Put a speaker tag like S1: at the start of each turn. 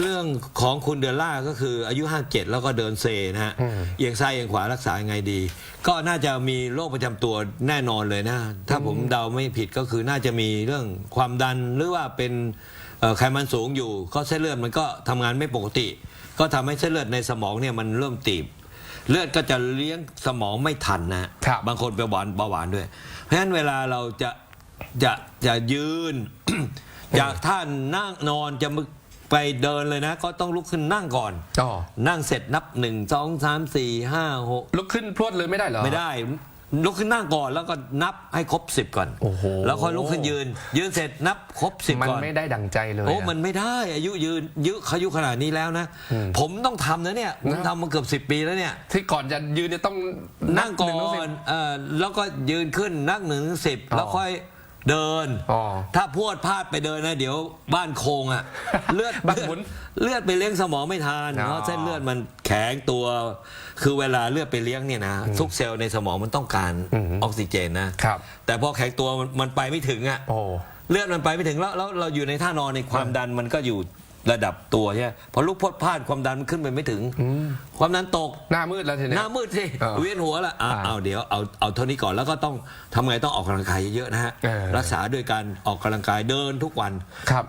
S1: เรื่องของคุณเดอล่าก็คืออายุ 57 แล้วก็เดินเซนะฮะ
S2: อืม
S1: เอียงซ้ายเอียงขวารักษายังไงดี ก็น่าจะมีโรคประจำตัวแน่นอนเลยนะ ถ้าผมเดาไม่ผิดก็คือน่าจะมีเรื่องความดันหรือว่าเป็นเอ่อไขมันสูงอยู่ ก็เส้นเลือดมันก็ทำงานไม่ปกติ ก็ทำให้เส้นเลือดในสมองเนี่ยมันเริ่มตีบ เลือดก็จะเลี้ยงสมองไม่ทันนะฮะ
S2: ครับ
S1: บางคนเป็นเบาหวานเบาหวานด้วย เพราะฉะนั้นเวลาเราจะจะจะยืน จากท่านนั่งนอนจะ ไปเดินเลยนะ ก็ต้องลุกขึ้นนั่งก่อน
S2: อ๋อ
S1: นั่งเสร็จนับหนึ่งสองสามสี่ห้าหก
S2: ลุกขึ้นพรวดเลยไม่ได้เหรอ
S1: ไม่ได้ ลุกขึ้นนั่งก่อนแล้วก็นับให้ครบสิบก่อน
S2: โอ้โห
S1: แล้วค่อยลุกขึ้นยืน ยืนเสร็จนับครบสิบ
S2: มัน
S1: ก่อน
S2: ไม่ได้ดังใจเลย
S1: โอ้
S2: อะ
S1: มันไม่ได้ อายุยืนยุอายุขนาดนี้แล้วนะ ผมต้องทำนะเนี่ย ผม
S2: นะ
S1: ทำมาเกือบสิบปีแล้วเนี่ย
S2: ที่ก่อนจะยืนเนี่ยต้อง
S1: นั่งก่อ
S2: หงถึงสิบ
S1: นเออแล้วก็ยืนขึ้นนั่งหนึ่งถึงสิบ
S2: อ๋อ
S1: แล้วค่อย เดิน
S2: อ๋อ
S1: ถ้าพรวดพลาดไปเดินนะเดี๋ยวบ้านโคงอะเลือด
S2: บ้านหมุน
S1: เลือดไปเลี้ยงสมองไม่ทาน
S2: อ๋อ
S1: เพราะเส้นเลือดมันแข็งตัว คือเวลาเลือดไปเลี้ยงเนี่ยนะทุกเซลล์ในสมองมันต้องการ
S2: อืม
S1: ออกซิเจนนะ
S2: ครับ
S1: แต่พอแข็งตัวมันมันไปไม่ถึงอะ
S2: โอ้
S1: เลือดมันไปไม่ถึงแล้วแล้วเราอยู่ในท่านอนในความดันมันก็อยู่ ระดับตัวใช่ไหมพอลุกพลดพลาดความดันมันขึ้นไปไม่ถึง ความดันตก
S2: หน้ามืดแล้วทีเนี้ย
S1: หน้ามืดสิ
S2: เออ
S1: เวียนหัวละอะ
S2: อ่า
S1: เอาเดี๋ยวเอาเอาเท่านี้ก่อนแล้วก็ต้องทำไงต้องออกกำลังกายเยอะๆนะฮะ
S2: เออ
S1: รักษาด้วยการออกกำลังกายเดินทุกวัน
S2: ครับ